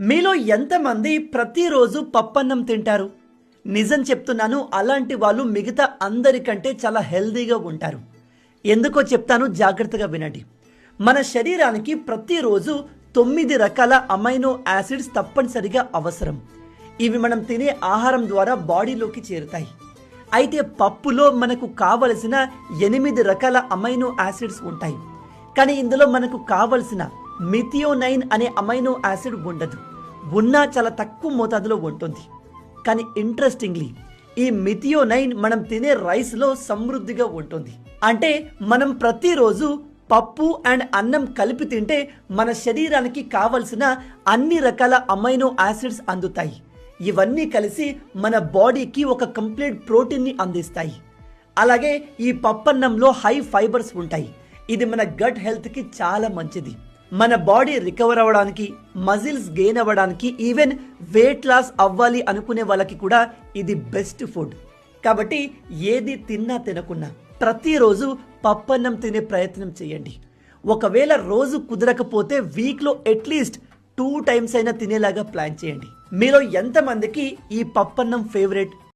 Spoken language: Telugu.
మీలో ఎంతమంది ప్రతిరోజు పప్పన్నం తింటారు? నిజం చెప్తున్నాను అలాంటి వాళ్ళు మిగతా అందరికంటే చాలా హెల్దీగా ఉంటారు. ఎందుకో చెప్తాను జాగ్రత్తగా వినండి. మన శరీరానికి ప్రతిరోజు తొమ్మిది రకాల అమైనో యాసిడ్స్ తప్పనిసరిగా అవసరం. ఇవి మనం తినే ఆహారం ద్వారా బాడీలోకి చేరుతాయి. అయితే పప్పులో మనకు కావలసిన ఎనిమిది రకాల అమైనో యాసిడ్స్ ఉంటాయి. కానీ ఇందులో మనకు కావలసిన మిథియోనైన్ అనే అమైనో యాసిడ్ ఉండదు. ఉన్నా చాలా తక్కువ మోతాదులో ఉంటుంది. కానీ ఇంట్రెస్టింగ్లీ ఈ మిథియోనైన్ మనం తినే రైస్లో సమృద్ధిగా ఉంటుంది. అంటే మనం ప్రతిరోజు పప్పు అండ్ అన్నం కలిపి తింటే మన శరీరానికి కావలసిన అన్ని రకాల అమైనో యాసిడ్స్ అందుతాయి. ఇవన్నీ కలిసి మన బాడీకి ఒక కంప్లీట్ ప్రోటీన్ని అందిస్తాయి. అలాగే ఈ పప్పన్నంలో హై ఫైబర్స్ ఉంటాయి. ఇది మన గట్ హెల్త్కి చాలా మంచిది. మన బాడీ రికవర్ అవ్వడానికి మజిల్స్ గెయిన్ అవ్వడానికి ఈవెన్ వెయిట్ లాస్ అవ్వాలి అనుకునే వాళ్ళకి కూడా ఇది బెస్ట్ ఫుడ్. కాబట్టి ఏది తిన్నా తినకున్నా ప్రతిరోజు పప్పన్నం తినే ప్రయత్నం చేయండి. ఒకవేళ రోజు కుదరకపోతే వీక్లో అట్లీస్ట్ టూ టైమ్స్ అయినా తినేలాగా ప్లాన్ చేయండి. మీలో ఎంతమందికి ఈ పప్పన్నం ఫేవరెట్